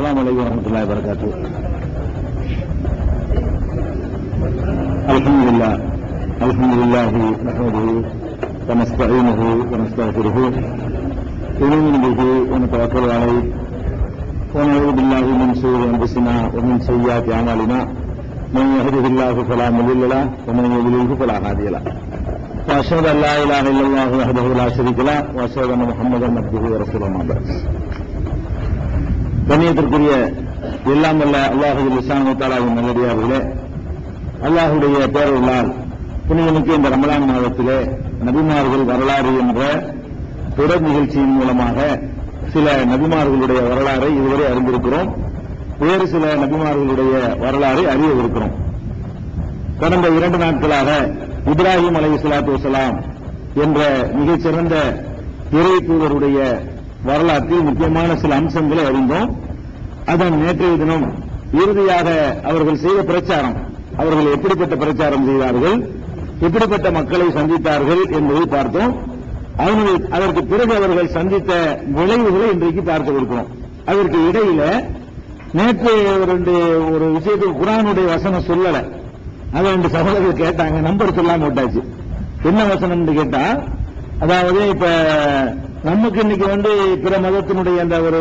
السلام عليكم ورحمة الله وبركاته. الحمد لله. الحمد لله نحمده ونستعينه ونستغفره. ونؤمن به ونتوكل عليه. ونعوذ بالله من شرور أنفسنا ومن سيئات أعمالنا. من يهده الله فلا مضل له ومن يضلله فلا هادي له. وأشهد أن لا إله إلا الله وحده لا شريك له وأشهد أن محمدا عبده ورسوله. ما بعد கண்ணியத்திற்குரிய எல்லாம் அல்ல அல்லாஹுடைய இஸ்லாமு நல்லடியார்களே அல்லாஹுடைய பேரர்களால் புனிதனுக்கு இந்த ரமலான் மாதத்திலே நபிமார்கள் வரலாறு என்ற தொடர் நிகழ்ச்சியின் மூலமாக சில நபிமார்களுடைய வரலாறை இதுவரை அறிந்திருக்கிறோம். வேறு சில நபிமார்களுடைய வரலாறை அறியவிருக்கிறோம். கடந்த இரண்டு நாட்களாக இப்ராஹிம் அலை இஸ்லாத்து வசலாம் என்ற மிகச்சிறந்த இறை தூதருடைய வரலாற்றில் முக்கியமான சில அம்சங்களை அறிந்தோம். அதன் நேற்றைய தினம் இறுதியாக அவர்கள் செய்த பிரச்சாரம். அவர்கள் எப்படிப்பட்ட பிரச்சாரம் செய்தார்கள்? எப்படிப்பட்ட மக்களை சந்தித்தார்கள் என்பதை பார்த்தோம். அவர்கள் அதற்கு பிறகு அவர்கள் சந்தித்த விளைவுகளை இன்றைக்கு பார்க்கவிருக்கிறோம் அதற்கு இடையில நேற்று ரெண்டு ஒரு விஷயத்துக்கு குரானுடைய வசனம் சொல்லல. அதை ரெண்டு சகோதரர்கள் கேட்டாங்க. நம்பர் சொல்லாம விட்டாச்சு. என்ன வசனம்னு கேட்டா அதாவது இப்ப நமக்கு இன்னைக்கு வந்து பிற மதத்தினுடைய அந்த ஒரு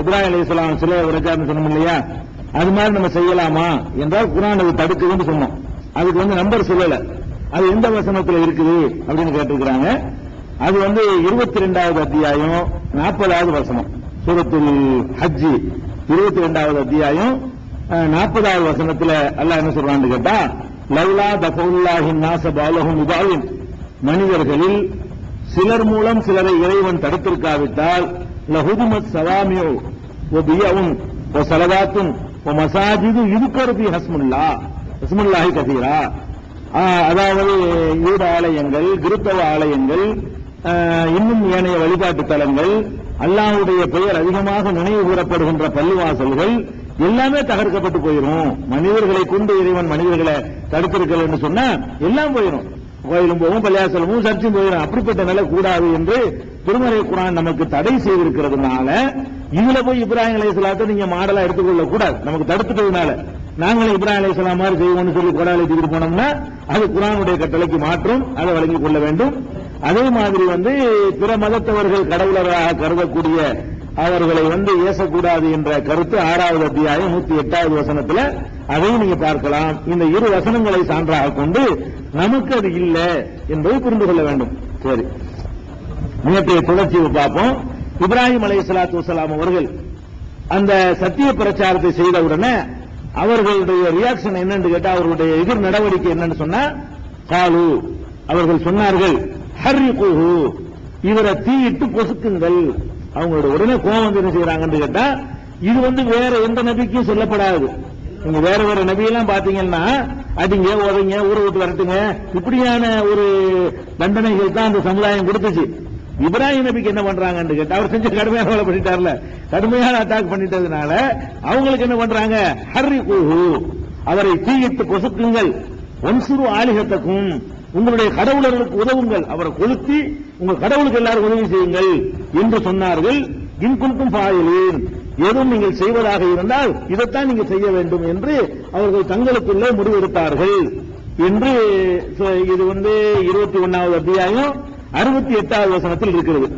இப்ராஹிம் அலி இஸ்லாம் சில பிரச்சாரம் சொன்னோம் இல்லையா அது மாதிரி நம்ம செய்யலாமா என்றால் குரான் அது தடுக்குதுன்னு சொன்னோம். அதுக்கு வந்து நம்பர் சொல்லல. அது எந்த வசனத்தில் இருக்குது அப்படின்னு கேட்டிருக்கிறாங்க. அது வந்து இருபத்தி ரெண்டாவது அத்தியாயம் நாற்பதாவது வசனம். சூரத்துல் ஹஜ்ஜி இருபத்தி ரெண்டாவது அத்தியாயம் நாற்பதாவது வசனத்துல அல்லாஹ் என்ன சொல்றான்னு கேட்டா லவ்லா தஃபுல்லாஹின் நாச பாலஹும் இதாவின் மனிதர்களில் சிலர் மூலம் சிலரை இறைவன் தடுத்திருக்காவிட்டால் லஹுதுமத் சலாமியோ ஓ பியவும் ஓ சலதாத்தும் ஓ மசாஜிது இதுக்கரு ஹஸ்முல்லா ஹஸ்முல்லாஹி கதீரா அதாவது யூத ஆலயங்கள் கிறிஸ்தவ ஆலயங்கள் இன்னும் ஏனைய வழிபாட்டு தலங்கள் அல்லாஹுடைய பெயர் அதிகமாக நினைவு கூறப்படுகின்ற பள்ளிவாசல்கள் எல்லாமே தகர்க்கப்பட்டு போயிடும் மனிதர்களை கொண்டு இறைவன் மனிதர்களை தடுத்திருக்கல என்று சொன்னா எல்லாம் போயிடும் கோயிலும் போகும் பள்ளியாசலமும் சர்ச்சும் போயிடும் அப்படிப்பட்ட நிலை கூடாது என்று திருமறை குரான் நமக்கு தடை செய்திருக்கிறதுனால இதுல போய் இப்ராஹிம் அலையாத்த நீங்க மாடலா எடுத்துக்கொள்ள கூடாது. நமக்கு தடுத்துட்டதுனால நாங்களும் இப்ராஹிம் அலைஹிஸ்ஸலாம் மாதிரி செய்வோம்னு சொல்லி கொடாலை தூக்கிட்டு போனோம்னா அது குரானுடைய கட்டளைக்கு மாற்றும் அதை வழங்கிக் கொள்ள வேண்டும். அதே மாதிரி வந்து பிற மதத்தவர்கள் கடவுளராக கருதக்கூடிய அவர்களை வந்து ஏசக்கூடாது என்ற கருத்து ஆறாவது அத்தியாயம் நூத்தி எட்டாவது வசனத்துல அதையும் நீங்க பார்க்கலாம். இந்த இரு வசனங்களை சான்றாக கொண்டு நமக்கு அது இல்லை என்பதை புரிந்து கொள்ள வேண்டும். சரி. நேற்றைய தொடர்ச்சியை பார்ப்போம். இப்ராஹிம் அலை சலாத்து வசலாம் அவர்கள் அந்த சத்திய பிரச்சாரத்தை செய்தவுடனே அவர்களுடைய ரியாக்ஷன் என்னன்னு கேட்டா அவர்களுடைய எதிர் நடவடிக்கை என்னன்னு சொன்னா காலு. அவர்கள் சொன்னார்கள் ஹர்ரி கூஹு இவரை தீயிட்டு பொசுக்குங்கள். அவங்களோட உடனே கோபம் வந்து என்ன செய்யறாங்கன்னு கேட்டா இது வந்து வேற எந்த நபிக்கும் சொல்லப்படாது. நீங்க வேற வேற நபியெல்லாம் பாத்தீங்கன்னா அடிங்க உதைங்க ஊரை விட்டு வரட்டுங்க. இப்படியான ஒரு தண்டனைகள் தான் அந்த சமுதாயம் கொடுத்துச்சு. இப்ராஹிம் நபிக்கு என்ன பண்றாங்கன்னு கேட்டா அவர் செஞ்ச கடுமையான வேலை பண்ணிட்டார்ல. கடுமையான அட்டாக் பண்ணிட்டதுனால அவங்களுக்கு என்ன பண்றாங்க? ஹர்ரி கூஹு அவரை தீயிட்டு கொசுக்குங்கள். ஒன்சுரு ஆலிகத்தக்கும். உங்களுடைய கடவுளர்களுக்கு உதவுங்கள். அவரை கொளுத்தி உங்க கடவுளுக்கு எல்லாரும் உதவி செய்யுங்கள் என்று சொன்னார்கள். இன்குண்டும் பாயிலேன் எதுவும் நீங்கள் செய்வதாக இருந்தால் இதைத்தான் நீங்க செய்ய வேண்டும் என்று அவர்கள் தங்களுக்குள்ளே முடிவெடுத்தார்கள். என்று இது வந்து இருபத்தி ஒன்னாவது அத்தியாயம் அறுபத்தி எட்டாவது வசனத்தில் இருக்கிறது.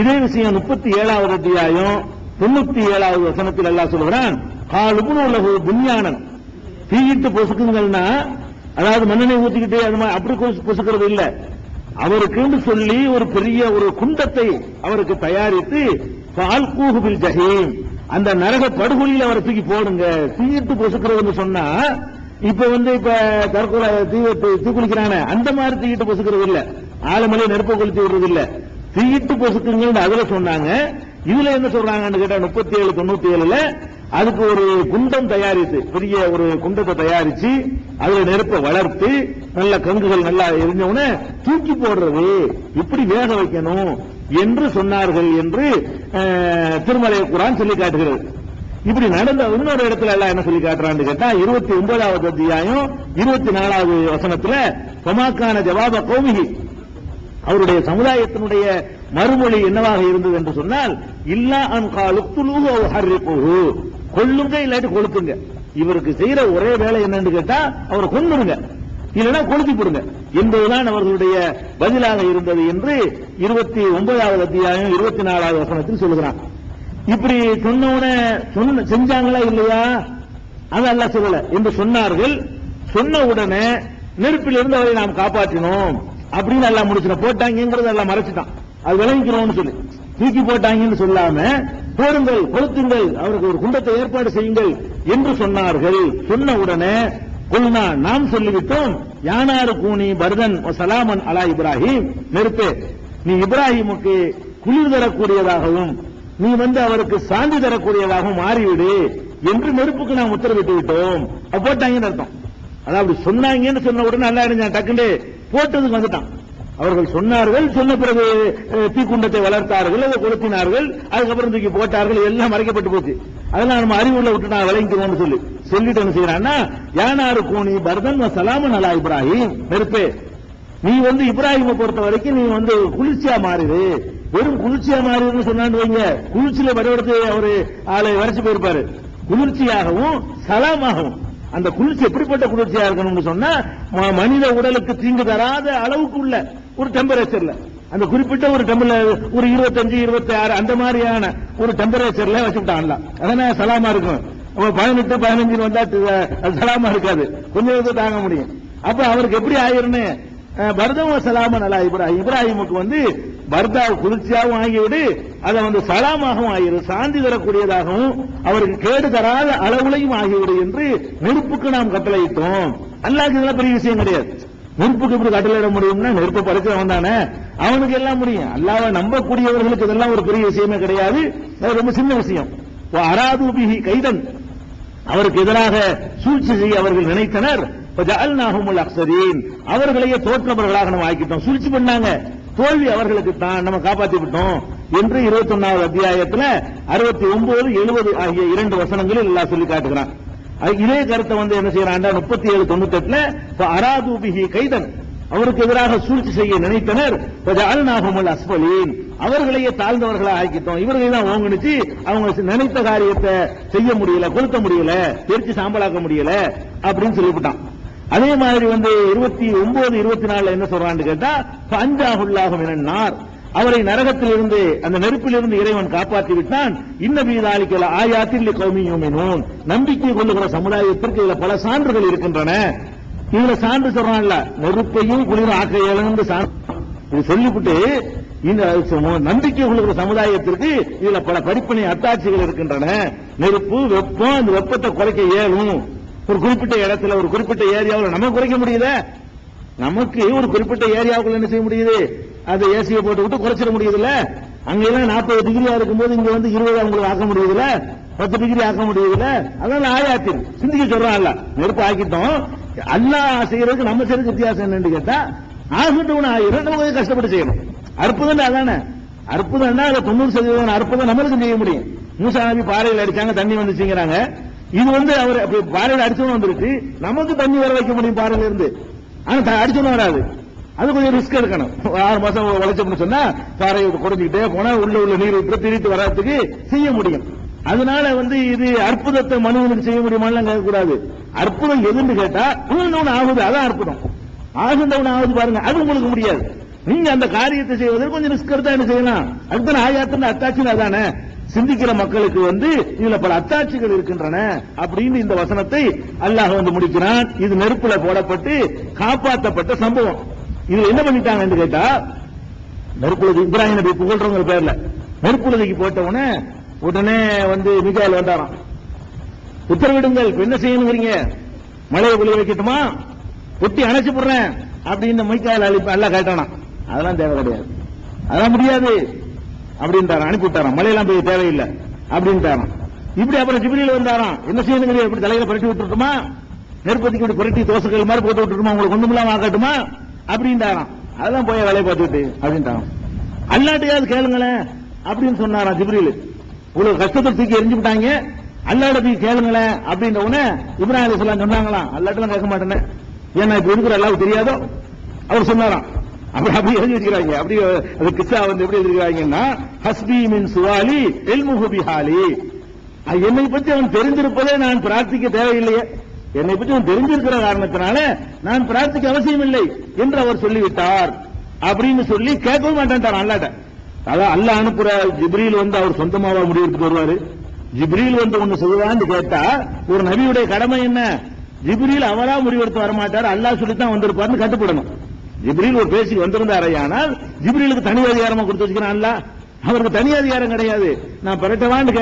இதே விஷயம் முப்பத்தி ஏழாவது அத்தியாயம் தொண்ணூத்தி ஏழாவது வசனத்தில் எல்லாம் சொல்கிறான் காலுபுன் உலகு புண்ணியானன் தீயிட்டு பொசுக்குங்கள்னா அதாவது மண்ணெண்ணெய் ஊத்திக்கிட்டு அது மாதிரி அப்படி கொசுக்கிறது பொசுக்கிறது இல்ல. அவருக்குன்னு சொல்லி ஒரு பெரிய ஒரு குண்டத்தை அவருக்கு தயாரித்து பால்கூஹு கூகுபில் ஜஹீம். அந்த நரக படுகொலியில் அவரை தூக்கி போடுங்க. தீயிட்டு பொசுக்கிறதுன்னு சொன்னா இப்ப வந்து இப்ப தற்கொலை தீ தீ அந்த மாதிரி தீயிட்டு பொசுக்கிறது இல்ல. ஆலமலை நெருப்பை கொளுத்தி விடுறது இல்ல. தீயிட்டு பொசுக்குங்கன்னு அதுல சொன்னாங்க. இதுல என்ன சொல்றாங்கன்னு கேட்டா முப்பத்தி ஏழு தொண்ணூத்தி ஏழுல அதுக்கு ஒரு குண்டம் தயாரித்து பெரிய ஒரு குண்டத்தை தயாரிச்சு அதுல நெருப்பை வளர்த்து நல்ல கங்குகள் நல்லா எரிஞ்சவுடனே தூக்கி போடுறது. இப்படி வேக வைக்கணும் என்று சொன்னார்கள் என்று அஹ், திருமலை குரான் சொல்லி காட்டுகிறது. இப்படி நடந்த இன்னொரு இடத்துல எல்லாம் என்ன சொல்லி காட்டுறான்னு கேட்டா இருபத்தி ஒன்பதாவது அத்தியாயம் இருபத்தி நாலாவது வசனத்துல பமாக்கான ஜவாப கோமிகி அவருடைய சமுதாயத்தினுடைய மறுமொழி என்னவாக இருந்தது என்று சொன்னால் இல்லா அன் காலுத்துலூஹு அவ் கொல்லுங்க இல்லாட்டி கொளுத்துங்க. இவருக்கு செய்யற ஒரே வேலை என்னன்னு கேட்டா அவரை கொண்டுருங்க இல்லைன்னா கொளுத்தி போடுங்க என்பதுதான் அவர்களுடைய பதிலாக இருந்தது என்று இருபத்தி ஒன்பதாவது அத்தியாயம் இருபத்தி நாலாவது வசனத்தில் சொல்லுகிறான். இப்படி சொன்ன சொன்ன செஞ்சாங்களா இல்லையா? அது அல்ல சொல்லல. என்று சொன்னார்கள். சொன்ன உடனே நெருப்பிலிருந்து அவரை நாம் காப்பாற்றினோம். அப்படின்னு எல்லாம் முடிச்சிடும் போட்டாங்கிறது எல்லாம் மறைச்சிட்டான். அது விளங்கிக்கிறோம்னு சொல்லி. தூக்கி போட்டாங்கன்னு சொல்லாம போடுங்கள் கொளுத்துங்கள் அவருக்கு ஒரு குண்டத்தை ஏற்பாடு செய்யுங்கள் என்று சொன்னார்கள். சொன்ன உடனே கொல்னா நாம் சொல்லிவிட்டோம். யானாறு கூனி பர்தன் சலாமன் அலா இப்ராஹிம். நெருப்பே நீ இப்ராஹிமுக்கு குளிர் தரக்கூடியதாகவும் நீ வந்து அவருக்கு சாந்தி தரக்கூடியதாகவும் மாறிவிடு என்று நெருப்புக்கு நாம் உத்தரவிட்டு விட்டோம் போட்டாங்கன்னு அர்த்தம். அதாவது சொன்னாங்கன்னு சொன்ன உடனே நல்லா இருந்தான் டக்குண்டு போட்டதுக்கு வந்துட்டான். அவர்கள் சொன்னார்கள் சொன்ன பிறகு தீக்குண்டத்தை வளர்த்தார்கள் அதை கொளுத்தினார்கள் அதுக்கப்புறம் தூக்கி போட்டார்கள் எல்லாம் மறைக்கப்பட்டு போச்சு. அதெல்லாம் நம்ம அறிவுள்ள விட்டு நான் விளங்கிக்கிறோம்னு சொல்லி. சொல்லிட்டு என்ன செய்யறான்னா யானாரு கூனி பரதன் சலாமன் அலா இப்ராஹிம். நெருப்பே நீ வந்து இப்ராஹிமை பொறுத்த வரைக்கும் நீ வந்து குளிர்ச்சியா மாறுது வெறும் குளிர்ச்சியா மாறுதுன்னு சொன்னான்னு வைங்க. குளிர்ச்சியில வரவடுத்து அவரு ஆளை வரைச்சு போயிருப்பாரு. குளிர்ச்சியாகவும் சலாமாகவும். அந்த குளிர்ச்சி எப்படிப்பட்ட குளிர்ச்சியா இருக்கணும்னு சொன்னா மனித உடலுக்கு தீங்கு தராத அளவுக்கு உள்ள ஒரு டெம்பரேச்சர்ல அந்த குறிப்பிட்ட ஒரு டெம்பர் ஒரு இருபத்தஞ்சு இருபத்தி ஆறு அந்த மாதிரியான ஒரு டெம்பரேச்சர்ல வச்சுட்டான்ல அதனால சலாமா இருக்கும். பதினெட்டு பதினஞ்சு வந்தா சலாமா இருக்காது. கொஞ்சம் இது தாங்க முடியும். அப்ப அவருக்கு எப்படி ஆயிருன்னு பரதம சலாமன் அலா இப்ராஹிம் இப்ராஹிமுக்கு வந்து பர்தா குளிர்ச்சியாகவும் ஆகிவிடு அதை வந்து சலாமாகவும் ஆகிவிடு சாந்தி தரக்கூடியதாகவும் அவருக்கு கேடு தராத அளவுலையும் ஆகிவிடு என்று நெருப்புக்கு நாம் கட்டளையிட்டோம். அல்லாஹ் இதெல்லாம் பெரிய விஷயம் கிடையாது. நெருப்புக்கு எப்படி கட்டளையிட முடியும்னா நெருப்பை படைச்சவன் தானே? அவனுக்கு எல்லாம் முடியும் அல்லாவ நம்பக்கூடியவர்களுக்கு இதெல்லாம் ஒரு பெரிய விஷயமே கிடையாது. அது ரொம்ப சின்ன விஷயம். அராதுபிஹி கைதன். அவருக்கு எதிராக சூழ்ச்சி செய்ய அவர்கள் நினைத்தனர். ஜஅல்நாஹுமுல் அக்ஸரீன் அவர்களையே தோற்றவர்களாக நம்ம ஆக்கிட்டோம். சூழ்ச்சி பண்ணாங்க. தோல்வி அவர்களுக்கு தான் நம்ம காப்பாத்தி விட்டோம் என்று 21வது அத்தியாயத்துல 69 70 ஆகிய இரண்டு வசனங்களில் எல்லாம் சொல்லி காட்டுகிறான். இதே கருத்தை வந்து என்ன செய்யறான்? முப்பத்தி ஏழு தொண்ணூத்தி எட்டுல அராதூபிகி கைதன். அவருக்கு எதிராக சூழ்ச்சி செய்ய நினைத்தனர். ஜஅல்நாஹுமுல் அஸ்ஃபலீன். அவர்களையே தாழ்ந்தவர்களா ஆக்கிட்டோம். இவர்களை தான் ஓங்கணிச்சு அவங்க நினைத்த காரியத்தை செய்ய முடியல கொளுத்த முடியல தெரிச்சு சாம்பலாக்க முடியல அப்படின்னு சொல்லிவிட்டான். அதே மாதிரி வந்து இருபத்தி ஒன்பது இருபத்தி நாலுல என்ன சொல்றான்னு கேட்டா பஞ்சாகுல்லாகும் என்னார் அவரை நரகத்தில் இருந்து அந்த நெருப்பில் இருந்து இறைவன் காப்பாற்றி விட்டான் இன்ன மீதாலிக்கல ஆயாத்தில் கௌமியும் நம்பிக்கை கொள்ளுகிற சமுதாயத்திற்கு இதுல பல சான்றுகள் இருக்கின்றன. இதுல சான்று சொல்றான்ல நெருப்பையும் குளிர ஆக்க இழந்து இது சொல்லிவிட்டு இந்த நம்பிக்கை கொள்கிற சமுதாயத்திற்கு இதுல பல படிப்பனை அத்தாட்சிகள் இருக்கின்றன. நெருப்பு வெப்பம் அந்த வெப்பத்தை குறைக்க இயலும். ஒரு குறிப்பிட்ட இடத்துல ஒரு குறிப்பிட்ட ஏரியாவில் நம்ம குறைக்க முடியல நமக்கு ஒரு குறிப்பிட்ட ஏரியாவுக்குள்ள என்ன செய்ய முடியுது? அது ஏசியை போட்டு விட்டு குறைச்சிட முடியுதுல்ல? அங்கெல்லாம் நாற்பது டிகிரியா இருக்கும்போது இங்க வந்து இருபது அவங்களுக்கு ஆக்க முடியுதுல பத்து டிகிரி ஆக்க முடியுதுல அதனால ஆயாத்தி சிந்திக்க சொல்றான்ல நெருப்பு ஆக்கிட்டோம். அல்லாஹ் செய்யறதுக்கு நம்ம செய்யறதுக்கு வித்தியாசம் என்னன்னு கேட்டா ஆகட்டும் ஆயிரம். நம்ம கொஞ்சம் கஷ்டப்பட்டு செய்யணும். அற்புதம் அதானே? அற்புதம்னா அது தொண்ணூறு சதவீதம் அற்புதம் நம்மளுக்கு செய்ய முடியும். மூசா நபி பாறையில் அடிச்சாங்க தண்ணி வந்துச்சுங்கிறாங்க. இது வந்து அவர் அப்படி பாறையில் அடிச்சவன் வந்துருச்சு. நமக்கு தண்ணி வர வைக்க முடியும் பாறையில இருந்து. ஆனா அடிச்சவனும் வராது. அது கொஞ்சம் ரிஸ்க் எடுக்கணும். ஆறு மாசம் உழைச்சோம்னு சொன்னா பாறையை குறைஞ்சிக்கிட்டே போனா உள்ள உள்ள நீர் விட்டு திரித்து வர்றதுக்கு செய்ய முடியும். அதனால வந்து இது அற்புதத்தை மனிதனுக்கு செய்ய முடியுமான்னு கேட்கக்கூடாது அற்புதம் எதுன்னு கேட்டா உணர்ந்தவன் ஆகுது அதான் அற்புதம். ஆகுந்தவன் ஆகுது பாருங்க அது உங்களுக்கு முடியாது. நீங்க அந்த காரியத்தை செய்வதற்கு கொஞ்சம் ரிஸ்க் எடுத்தா என்ன செய்யலாம்? அடுத்த ஆயாத்தின் அத்தாட்சினா தானே சிந்திக்கிற மக்களுக்கு வந்து இதுல பல அத்தாட்சிகள் இருக்கின்றன அப்படின்னு இந்த வசனத்தை அல்லாஹ் வந்து முடிக்கிறான். இது நெருப்புல போடப்பட்டு காப்பாற்றப்பட்ட சம்பவம். இது என்ன பண்ணிட்டாங்கன்னு கேட்டா நெருப்புலது இப்ராஹிம் நபி புகழ்றவங்க பேர்ல. நெருப்புலதிக்கு போட்ட உடனே உடனே வந்து மிகாயில் வந்தாராம். உத்தரவிடுங்கள் இப்ப என்ன செய்யணுங்கிறீங்க? மழையை குளிர வைக்கட்டுமா? ஒட்டி அணைச்சு போடுறேன். அப்படின்னு மைக்காயில் அழிப்பு எல்லாம் கேட்டானா அதெல்லாம் தேவை கிடையாது. அதெல்லாம் முடியாது. அப்படின்ட்டாராம் அனுப்பி விட்டாராம். மழையெல்லாம் போய் தேவையில்லை. அப்படின்ட்டாராம் இப்படி அப்புறம் ஜிபிரியில் வந்தாராம். என்ன செய்யணுங்கிறீங்க? இப்படி தலையில புரட்டி விட்டுட்டுமா? நெருப்பதிக்கு இப்படி புரட்டி தோசைகள் மாதிரி போட்டு விட்டுட்டுமா? உங்களுக்கு ஒண்ணுமில்லாம ஆகட்டுமா? அப்படின்ட்டாராம் அதுதான் போய் வேலையை பார்த்துட்டு அப்படின்ட்டாராம் அல்லாட்டையாவது கேளுங்களேன் அப்படின்னு சொன்னாராம் ஜிப்ரீல். இவ்வளவு கஷ்டத்தை தூக்கி எரிஞ்சு விட்டாங்க. அல்லாட போய் கேளுங்களேன் அப்படின்ற உடனே இப்ராஹிம் அலிஸ்லாம் சொன்னாங்களாம். அல்லாட்டெல்லாம் கேட்க மாட்டேனே ஏன்னா இப்ப இருக்கிற அல்லாவுக்கு தெரியாதோ? அவர் சொன்னாராம். அப்படி அப்படி எழுதி வச்சிருக்காங்க. அப்படி அது கிஸ்ஸா வந்து எப்படி எழுதிருக்காங்கன்னா ஹஸ்பி மின் சுவாலி எல்முஹு பிஹாலி. என்னை பற்றி அவன் தெரிஞ்சிருப்பதே நான் பிரார்த்திக்க தேவையில்லையே. என்னை பற்றி அவன் தெரிஞ்சிருக்கிற காரணத்தினால நான் பிரார்த்திக்க அவசியம் இல்லை என்று அவர் சொல்லிவிட்டார் அப்படின்னு சொல்லி கேட்கவும் மாட்டேன்ட்டார் அல்லாட்ட. அதான் அல்ல அனுப்புற ஜிப்ரீல் வந்து அவர் சொந்தமாவா முடிவெடுத்துட்டு வருவாரு ஜிப்ரீல் வந்து ஒண்ணு சொல்லுவான்னு கேட்டா ஒரு நபியுடைய கடமை என்ன? ஜிப்ரீல் அவரா முடிவெடுத்து வரமாட்டார் அல்லாஹ் சொல்லித்தான் வந்திருப்பார்னு கட்டுப்படணும். ஜிப்ரீல் ஒரு பேசி வந்திருந்தாரையானால் ஜிப்ரீலுக்கு தனி அதிகாரமா கொடுத்து வச்சுக்கிறான் அல்லாஹ். அவருக்கு தனி அதிகாரம் கிடையாது. நான் பெறட்டவான்னு